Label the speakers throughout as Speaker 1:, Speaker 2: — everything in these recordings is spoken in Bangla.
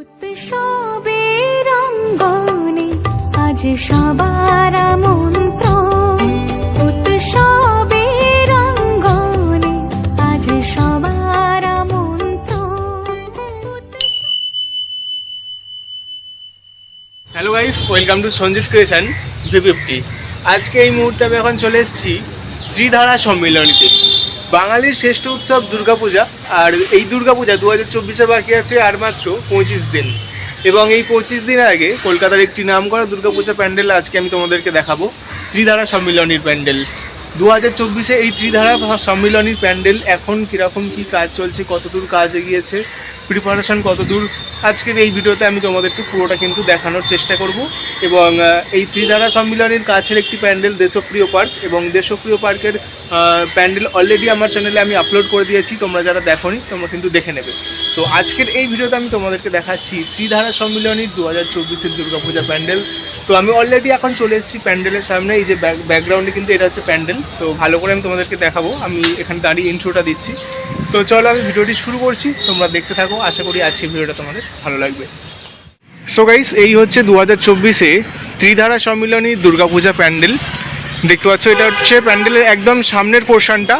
Speaker 1: আজ সবার উৎসবের অঙ্গনে আজ সবার
Speaker 2: hello guys welcome to Sanjit creation V আজকে এই মুহূর্তে আমি এখন চলে এসেছি ত্রিধারা সম্মিলনীতে। বাঙালির শ্রেষ্ঠ উৎসব দুর্গাপূজা, আর এই দুর্গাপূজা দু হাজার চব্বিশে বাকি আছে আর মাত্র পঁচিশ দিন। এবং এই পঁচিশ দিন আগে কলকাতার একটি নাম করা দুর্গাপূজা প্যান্ডেল আজকে আমি তোমাদেরকে দেখাবো, ত্রিধারা সম্মিলনীর প্যান্ডেল। দু হাজার চব্বিশে এই ত্রিধারা সম্মিলনীর প্যান্ডেল এখন কীরকম কী কাজ চলছে, কতদূর কাজ এগিয়েছে প্রিপারেশন কতদূর? আজকের এই ভিডিওতে আমি তোমাদেরকে পুরোটা কিন্তু দেখানোর চেষ্টা করব এবং এই ত্রিধারা সম্মিলনের কাছের একটি প্যান্ডেল দেশপ্রিয় পার্ক এবং দেশপ্রিয় পার্কের প্যান্ডেল অলরেডি আমার চ্যানেলে আমি আপলোড করে দিয়েছি, তোমরা যারা দেখো নি তোমরা কিন্তু দেখে নেবে। তো আজকের এই ভিডিওতে আমি তোমাদেরকে দেখাচ্ছি ত্রিধারা সম্মিলনীর দু হাজার চব্বিশের দুর্গাপূজা প্যান্ডেল। তো আমি অলরেডি এখন চলে এসেছি প্যান্ডেলের সামনে, এই যে ব্যাকগ্রাউন্ডে কিন্তু এটা হচ্ছে প্যান্ডেল। তো ভালো করে আমি তোমাদেরকে দেখাবো, আমি এখানে দাঁড়িয়ে ইন্ট্রোটা দিচ্ছি। তো চলো, আমি ভিডিওটি শুরু করছি, তোমরা দেখতে থাকো, আশা করি আজকের ভিডিওটা তোমাদের ভালো লাগবে। সো গাইস এই হচ্ছে দু হাজার চব্বিশে ত্রিধারা সম্মিলনী দুর্গাপূজা প্যান্ডেল। দেখতে পাচ্ছ, এটা হচ্ছে প্যান্ডেলের একদম সামনের পোর্শনটা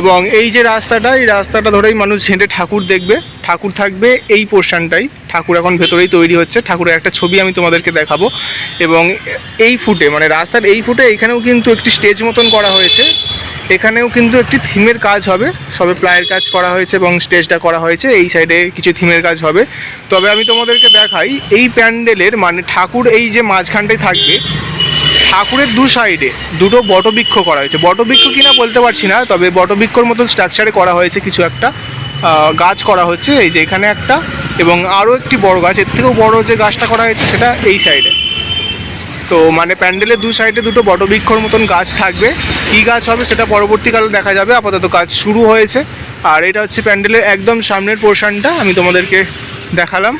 Speaker 2: এবং এই যে রাস্তাটা, এই রাস্তাটা ধরেই মানুষ হেঁটে ঠাকুর দেখবে। ঠাকুর থাকবে এই পোর্শনটাই ঠাকুর এখন ভেতরেই তৈরি হচ্ছে। ঠাকুরের একটা ছবি আমি তোমাদেরকে দেখাবো। এবং এই ফুটে মানে রাস্তার এই ফুটে এখানেও কিন্তু একটি স্টেজ মতন করা হয়েছে। এখানেও কিন্তু একটি থিমের কাজ হবে। সবে প্লায়ের কাজ করা হয়েছে এবং স্টেজটা করা হয়েছে। এই সাইডে কিছু থিমের কাজ হবে। তবে আমি তোমাদেরকে দেখাই, এই প্যান্ডেলের মানে ঠাকুর এই যে মাঝখানটায় থাকবে ঠাকুরের দু সাইডে দুটো বটবৃক্ষ করা হয়েছে। বটবৃক্ষ কিনা বলতে পারছি না, তবে বটবৃক্ষর মতন স্ট্রাকচারে করা হয়েছে কিছু একটা। গাছ করা হচ্ছে, এই যে এখানে একটা, এবং আরও একটি বড় গাছ, এর থেকেও বড় যে গাছটা করা হয়েছে সেটা এই সাইডে তো মানে প্যান্ডেলের দু সাইডে দুটো বটবৃক্ষর মতন গাছ থাকবে। কী গাছ হবে সেটা পরবর্তীকালে দেখা যাবে, আপাতত কাজ শুরু হয়েছে। আর এটা হচ্ছে প্যান্ডেলের একদম সামনের পোর্শনটা আমি তোমাদেরকে দেখালাম।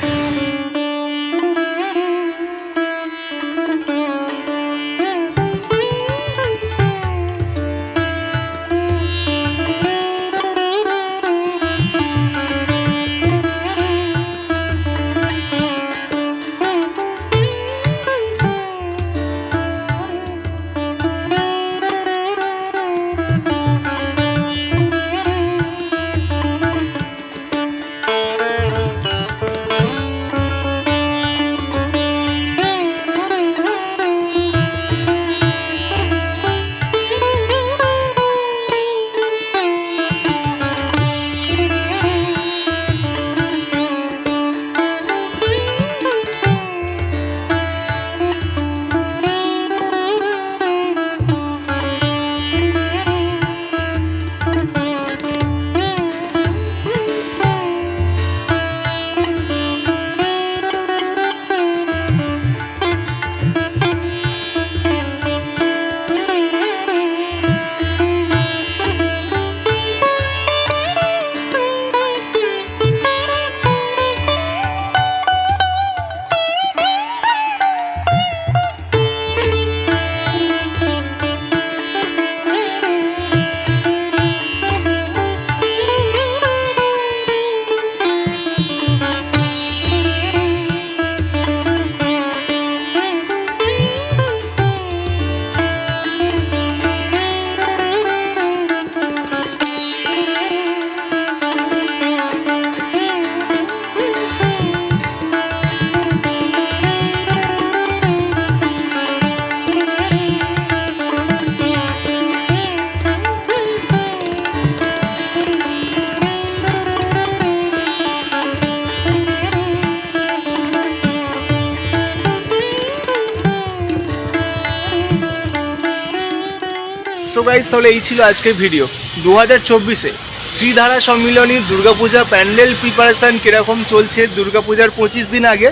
Speaker 2: সো গাইজ তাহলে এই ছিল আজকের ভিডিও দু হাজার চব্বিশে ত্রিধারা সম্মিলনীর দুর্গাপূজা প্যান্ডেল প্রিপারেশান কীরকম চলছে দুর্গাপূজার পঁচিশ দিন আগে,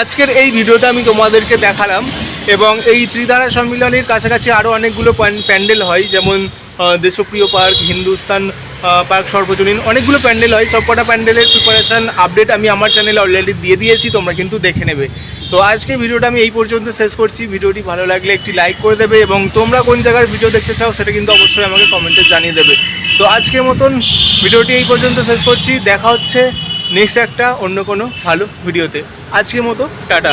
Speaker 2: আজকের এই ভিডিওটা আমি তোমাদেরকে দেখালাম। এবং এই ত্রিধারা সম্মিলনীর কাছাকাছি আরও অনেকগুলো প্যান্ডেল হয়, যেমন দেশপ্রিয় পার্ক হিন্দুস্তান পার্ক সর্বজনীন, অনেকগুলো প্যান্ডেল হয়। সবকটা প্যান্ডেলের প্রিপারেশান আপডেট আমি আমার চ্যানেলে অলরেডি দিয়ে দিয়েছি, তোমরা কিন্তু দেখে নেবে। তো আজকে ভিডিওটা আমি এই পর্যন্ত শেষ করছি। ভিডিওটি ভালো লাগলে একটি লাইক করে দেবে এবং তোমরা কোন জায়গার ভিডিও দেখতে চাও সেটা কিন্তু অবশ্যই আমাকে কমেন্টে জানিয়ে দেবে। তো আজকের মতন ভিডিওটি এই পর্যন্ত শেষ করছি। দেখা হচ্ছে নেক্সট একটা অন্য কোনো ভালো ভিডিওতে আজকের মতো, টাটা।